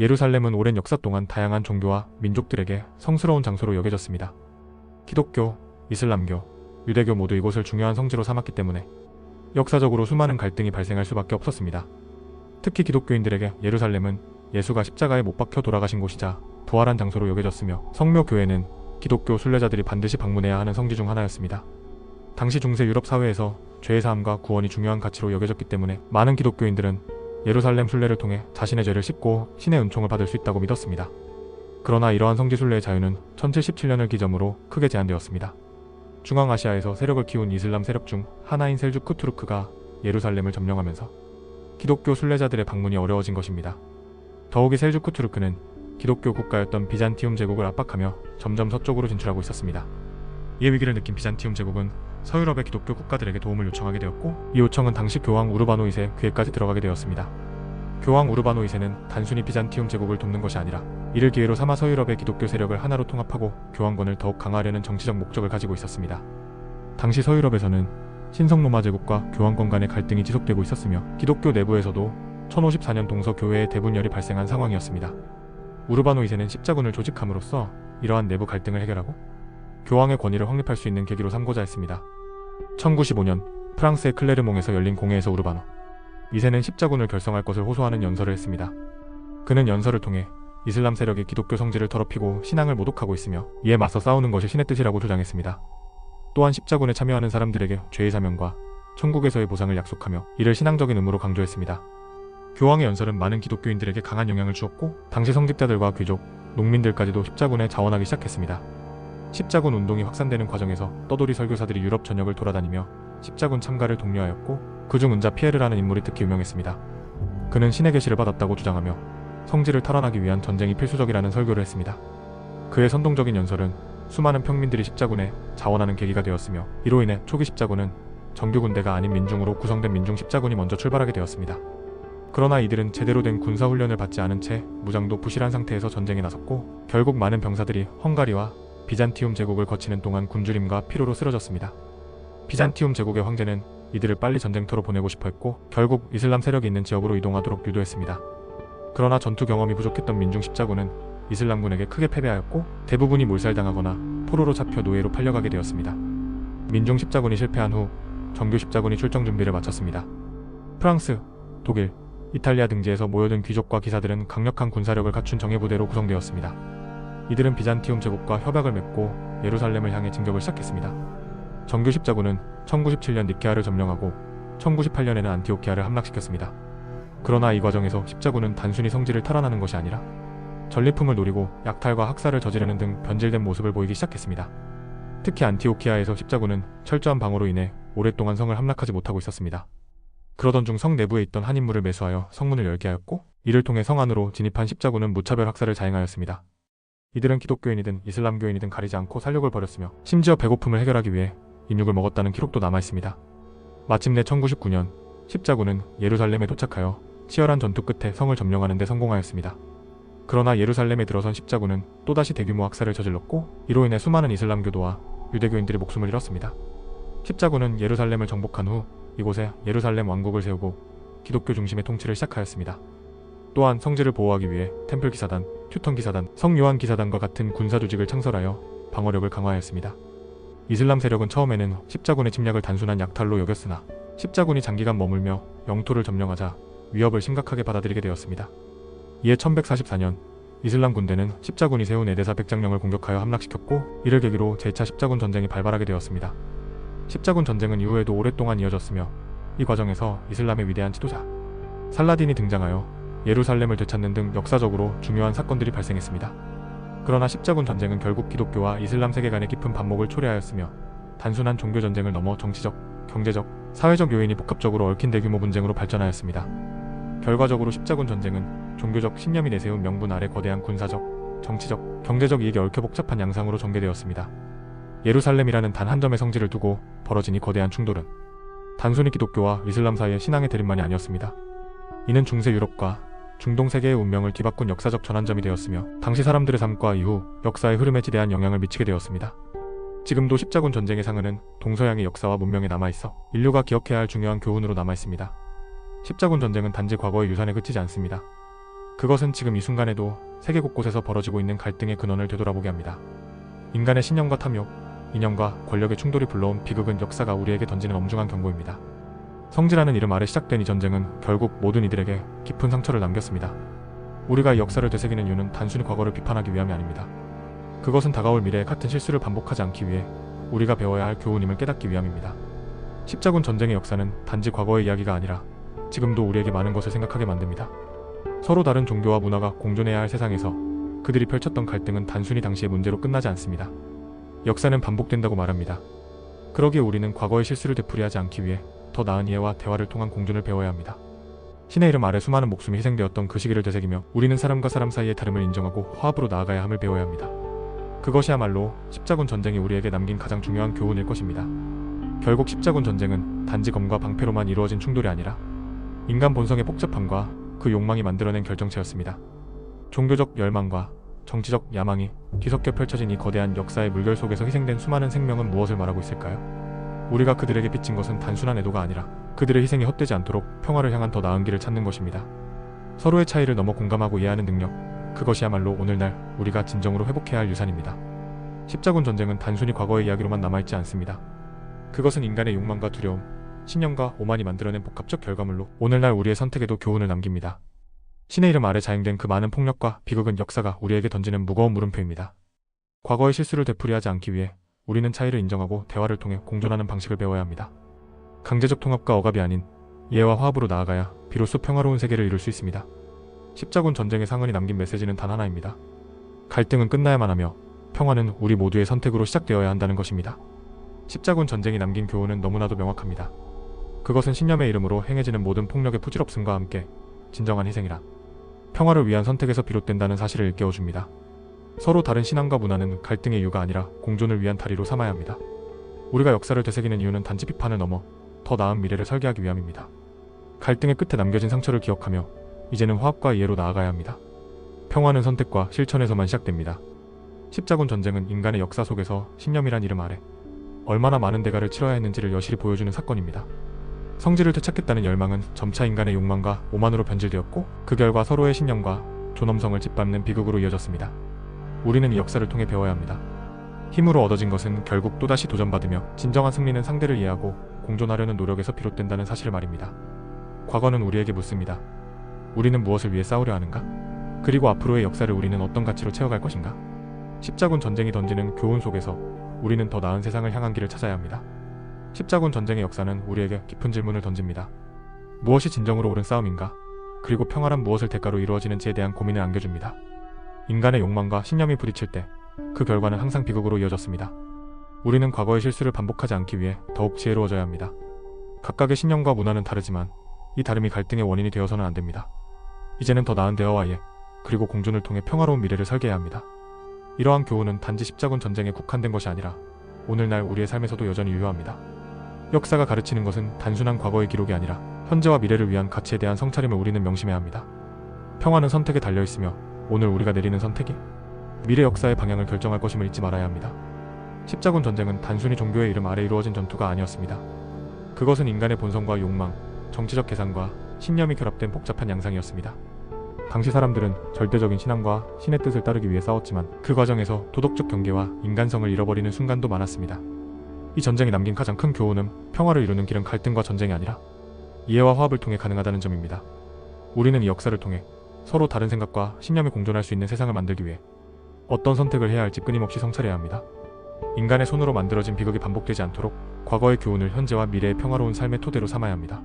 예루살렘은 오랜 역사 동안 다양한 종교와 민족들에게 성스러운 장소로 여겨졌습니다. 기독교, 이슬람교, 유대교 모두 이곳을 중요한 성지로 삼았기 때문에 역사적으로 수많은 갈등이 발생할 수밖에 없었습니다. 특히 기독교인들에게 예루살렘은 예수가 십자가에 못 박혀 돌아가신 곳이자 부활한 장소로 여겨졌으며 성묘교회는 기독교 순례자들이 반드시 방문해야 하는 성지 중 하나였습니다. 당시 중세 유럽 사회에서 죄의 사함과 구원이 중요한 가치로 여겨졌기 때문에 많은 기독교인들은 예루살렘 순례를 통해 자신의 죄를 씻고 신의 은총을 받을 수 있다고 믿었습니다. 그러나 이러한 성지 순례의 자유는 1717년을 기점으로 크게 제한되었습니다. 중앙아시아에서 세력을 키운 이슬람 세력 중 하나인 셀주크 투르크가 예루살렘을 점령하면서 기독교 순례자들의 방문이 어려워진 것입니다. 더욱이 셀주크 투르크는 기독교 국가였던 비잔티움 제국을 압박하며 점점 서쪽으로 진출하고 있었습니다. 이에 위기를 느낀 비잔티움 제국은 서유럽의 기독교 국가들에게 도움을 요청하게 되었고 이 요청은 당시 교황 우르바노 2세 귀에까지 들어가게 되었습니다. 교황 우르바노 2세는 단순히 비잔티움 제국을 돕는 것이 아니라 이를 기회로 삼아 서유럽의 기독교 세력을 하나로 통합하고 교황권을 더욱 강화하려는 정치적 목적을 가지고 있었습니다. 당시 서유럽에서는 신성 로마 제국과 교황권 간의 갈등이 지속되고 있었으며 기독교 내부에서도 1054년 동서 교회의 대분열이 발생한 상황이었습니다. 우르바노 2세는 십자군을 조직함으로써 이러한 내부 갈등을 해결하고 교황의 권위를 확립할 수 있는 계기로 삼고자 했습니다. 1095년 프랑스의 클레르몽에서 열린 공회에서 우르바노 2세는 십자군을 결성할 것을 호소하는 연설을 했습니다. 그는 연설을 통해 이슬람 세력이 기독교 성지를 더럽히고 신앙을 모독하고 있으며 이에 맞서 싸우는 것이 신의 뜻이라고 주장했습니다. 또한 십자군에 참여하는 사람들에게 죄의 사명과 천국에서의 보상을 약속하며 이를 신앙적인 의무로 강조했습니다. 교황의 연설은 많은 기독교인들에게 강한 영향을 주었고 당시 성직자들과 귀족, 농민들까지도 십자군에 자원하기 시작했습니다. 십자군 운동이 확산되는 과정에서 떠돌이 설교사들이 유럽 전역을 돌아다니며 십자군 참가를 독려하였고 그중 은자 피에르라는 인물이 특히 유명했습니다. 그는 신의 계시를 받았다고 주장하며 성지를 탈환하기 위한 전쟁이 필수적이라는 설교를 했습니다. 그의 선동적인 연설은 수많은 평민들이 십자군에 자원하는 계기가 되었으며 이로 인해 초기 십자군은 정규 군대가 아닌 민중으로 구성된 민중 십자군이 먼저 출발하게 되었습니다. 그러나 이들은 제대로 된 군사 훈련을 받지 않은 채 무장도 부실한 상태에서 전쟁에 나섰고 결국 많은 병사들이 헝가리와 비잔티움 제국을 거치는 동안 굶주림과 피로로 쓰러졌습니다. 비잔티움 제국의 황제는 이들을 빨리 전쟁터로 보내고 싶어 했고 결국 이슬람 세력이 있는 지역으로 이동하도록 유도했습니다. 그러나 전투 경험이 부족했던 민중 십자군은 이슬람군에게 크게 패배하였고 대부분이 몰살당하거나 포로로 잡혀 노예로 팔려가게 되었습니다. 민중 십자군이 실패한 후 정규 십자군이 출정 준비를 마쳤습니다. 프랑스, 독일, 이탈리아 등지에서 모여든 귀족과 기사들은 강력한 군사력을 갖춘 정예부대로 구성되었습니다. 이들은 비잔티움 제국과 협약을 맺고 예루살렘을 향해 진격을 시작했습니다. 정규 십자군은 1097년 니케아를 점령하고 1098년에는 안티오키아를 함락시켰습니다. 그러나 이 과정에서 십자군은 단순히 성지를 탈환하는 것이 아니라 전리품을 노리고 약탈과 학살을 저지르는 등 변질된 모습을 보이기 시작했습니다. 특히 안티오키아에서 십자군은 철저한 방어로 인해 오랫동안 성을 함락하지 못하고 있었습니다. 그러던 중 성 내부에 있던 한 인물을 매수하여 성문을 열게 하였고 이를 통해 성 안으로 진입한 십자군은 무차별 학살을 자행하였습니다. 이들은 기독교인이든 이슬람교인이든 가리지 않고 살육을 벌였으며 심지어 배고픔을 해결하기 위해 인육을 먹었다는 기록도 남아 있습니다. 마침내 1099년 십자군은 예루살렘에 도착하여 치열한 전투 끝에 성을 점령하는 데 성공하였습니다. 그러나 예루살렘에 들어선 십자군은 또다시 대규모 학살을 저질렀고 이로 인해 수많은 이슬람교도와 유대교인들이 목숨을 잃었습니다. 십자군은 예루살렘을 정복한 후 이곳에 예루살렘 왕국을 세우고 기독교 중심의 통치를 시작하였습니다. 또한 성지를 보호하기 위해 템플 기사단, 튜턴 기사단, 성요한 기사단과 같은 군사 조직을 창설하여 방어력을 강화하였습니다. 이슬람 세력은 처음에는 십자군의 침략을 단순한 약탈로 여겼으나 십자군이 장기간 머물며 영토를 점령하자 위협을 심각하게 받아들이게 되었습니다. 이에 1144년 이슬람 군대는 십자군이 세운 에데사 백장령을 공격하여 함락시켰고 이를 계기로 제2차 십자군 전쟁이 발발하게 되었습니다. 십자군 전쟁은 이후에도 오랫동안 이어졌으며 이 과정에서 이슬람의 위대한 지도자 살라딘이 등장하여 예루살렘을 되찾는 등 역사적으로 중요한 사건들이 발생했습니다. 그러나 십자군 전쟁은 결국 기독교와 이슬람 세계 간의 깊은 반목을 초래하였으며 단순한 종교 전쟁을 넘어 정치적, 경제적, 사회적 요인이 복합적으로 얽힌 대규모 분쟁으로 발전하였습니다. 결과적으로 십자군 전쟁은 종교적 신념이 내세운 명분 아래 거대한 군사적, 정치적, 경제적 이익이 얽혀 복잡한 양상으로 전개되었습니다. 예루살렘이라는 단 한 점의 성지를 두고 벌어진 이 거대한 충돌은 단순히 기독교와 이슬람 사이의 신앙의 대립만이 아니었습니다. 이는 중세 유럽과 중동 세계의 운명을 뒤바꾼 역사적 전환점이 되었으며 당시 사람들의 삶과 이후 역사의 흐름에 지대한 영향을 미치게 되었습니다. 지금도 십자군 전쟁의 상흔은 동서양의 역사와 문명에 남아있어 인류가 기억해야 할 중요한 교훈으로 남아있습니다. 십자군 전쟁은 단지 과거의 유산에 그치지 않습니다. 그것은 지금 이 순간에도 세계 곳곳에서 벌어지고 있는 갈등의 근원을 되돌아보게 합니다. 인간의 신념과 탐욕, 이념과 권력의 충돌이 불러온 비극은 역사가 우리에게 던지는 엄중한 경고입니다. 성지라는 이름 아래 시작된 이 전쟁은 결국 모든 이들에게 깊은 상처를 남겼습니다. 우리가 이 역사를 되새기는 이유는 단순히 과거를 비판하기 위함이 아닙니다. 그것은 다가올 미래에 같은 실수를 반복하지 않기 위해 우리가 배워야 할 교훈임을 깨닫기 위함입니다. 십자군 전쟁의 역사는 단지 과거의 이야기가 아니라 지금도 우리에게 많은 것을 생각하게 만듭니다. 서로 다른 종교와 문화가 공존해야 할 세상에서 그들이 펼쳤던 갈등은 단순히 당시의 문제로 끝나지 않습니다. 역사는 반복된다고 말합니다. 그러기에 우리는 과거의 실수를 되풀이하지 않기 위해 더 나은 이해와 대화를 통한 공존을 배워야 합니다. 신의 이름 아래 수많은 목숨이 희생되었던 그 시기를 되새기며 우리는 사람과 사람 사이의 다름을 인정하고 화합으로 나아가야 함을 배워야 합니다. 그것이야말로 십자군 전쟁이 우리에게 남긴 가장 중요한 교훈일 것입니다. 결국 십자군 전쟁은 단지 검과 방패로만 이루어진 충돌이 아니라 인간 본성의 복잡함과 그 욕망이 만들어낸 결정체였습니다. 종교적 열망과 정치적 야망이 뒤섞여 펼쳐진 이 거대한 역사의 물결 속에서 희생된 수많은 생명은 무엇을 말하고 있을까요? 우리가 그들에게 빚진 것은 단순한 애도가 아니라 그들의 희생이 헛되지 않도록 평화를 향한 더 나은 길을 찾는 것입니다. 서로의 차이를 넘어 공감하고 이해하는 능력, 그것이야말로 오늘날 우리가 진정으로 회복해야 할 유산입니다. 십자군 전쟁은 단순히 과거의 이야기로만 남아있지 않습니다. 그것은 인간의 욕망과 두려움, 신념과 오만이 만들어낸 복합적 결과물로 오늘날 우리의 선택에도 교훈을 남깁니다. 신의 이름 아래 자행된 그 많은 폭력과 비극은 역사가 우리에게 던지는 무거운 물음표입니다. 과거의 실수를 되풀이하지 않기 위해 우리는 차이를 인정하고 대화를 통해 공존하는 방식을 배워야 합니다. 강제적 통합과 억압이 아닌 이해와 화합으로 나아가야 비로소 평화로운 세계를 이룰 수 있습니다. 십자군 전쟁의 상흔이 남긴 메시지는 단 하나입니다. 갈등은 끝나야만 하며 평화는 우리 모두의 선택으로 시작되어야 한다는 것입니다. 십자군 전쟁이 남긴 교훈은 너무나도 명확합니다. 그것은 신념의 이름으로 행해지는 모든 폭력의 부질없음과 함께 진정한 희생이란 평화를 위한 선택에서 비롯된다는 사실을 일깨워줍니다. 서로 다른 신앙과 문화는 갈등의 이유가 아니라 공존을 위한 다리로 삼아야 합니다. 우리가 역사를 되새기는 이유는 단지 비판을 넘어 더 나은 미래를 설계하기 위함입니다. 갈등의 끝에 남겨진 상처를 기억하며 이제는 화합과 이해로 나아가야 합니다. 평화는 선택과 실천에서만 시작됩니다. 십자군 전쟁은 인간의 역사 속에서 신념이란 이름 아래 얼마나 많은 대가를 치러야 했는지를 여실히 보여주는 사건입니다. 성질을 되찾겠다는 열망은 점차 인간의 욕망과 오만으로 변질되었고 그 결과 서로의 신념과 존엄성을 짓밟는 비극으로 이어졌습니다. 우리는 이 역사를 통해 배워야 합니다. 힘으로 얻어진 것은 결국 또다시 도전받으며 진정한 승리는 상대를 이해하고 공존하려는 노력에서 비롯된다는 사실을 말입니다. 과거는 우리에게 묻습니다. 우리는 무엇을 위해 싸우려 하는가? 그리고 앞으로의 역사를 우리는 어떤 가치로 채워갈 것인가? 십자군 전쟁이 던지는 교훈 속에서 우리는 더 나은 세상을 향한 길을 찾아야 합니다. 십자군 전쟁의 역사는 우리에게 깊은 질문을 던집니다. 무엇이 진정으로 옳은 싸움인가? 그리고 평화란 무엇을 대가로 이루어지는지에 대한 고민을 안겨줍니다. 인간의 욕망과 신념이 부딪힐 때 그 결과는 항상 비극으로 이어졌습니다. 우리는 과거의 실수를 반복하지 않기 위해 더욱 지혜로워져야 합니다. 각각의 신념과 문화는 다르지만 이 다름이 갈등의 원인이 되어서는 안 됩니다. 이제는 더 나은 대화와 이해, 그리고 공존을 통해 평화로운 미래를 설계해야 합니다. 이러한 교훈은 단지 십자군 전쟁에 국한된 것이 아니라 오늘날 우리의 삶에서도 여전히 유효합니다. 역사가 가르치는 것은 단순한 과거의 기록이 아니라 현재와 미래를 위한 가치에 대한 성찰임을 우리는 명심해야 합니다. 평화는 선택에 달려 있으며 오늘 우리가 내리는 선택이 미래 역사의 방향을 결정할 것임을 잊지 말아야 합니다. 십자군 전쟁은 단순히 종교의 이름 아래 이루어진 전투가 아니었습니다. 그것은 인간의 본성과 욕망, 정치적 계산과 신념이 결합된 복잡한 양상이었습니다. 당시 사람들은 절대적인 신앙과 신의 뜻을 따르기 위해 싸웠지만 그 과정에서 도덕적 경계와 인간성을 잃어버리는 순간도 많았습니다. 이 전쟁이 남긴 가장 큰 교훈은 평화를 이루는 길은 갈등과 전쟁이 아니라 이해와 화합을 통해 가능하다는 점입니다. 우리는 이 역사를 통해 서로 다른 생각과 신념이 공존할 수 있는 세상을 만들기 위해 어떤 선택을 해야 할지 끊임없이 성찰해야 합니다. 인간의 손으로 만들어진 비극이 반복되지 않도록 과거의 교훈을 현재와 미래의 평화로운 삶의 토대로 삼아야 합니다.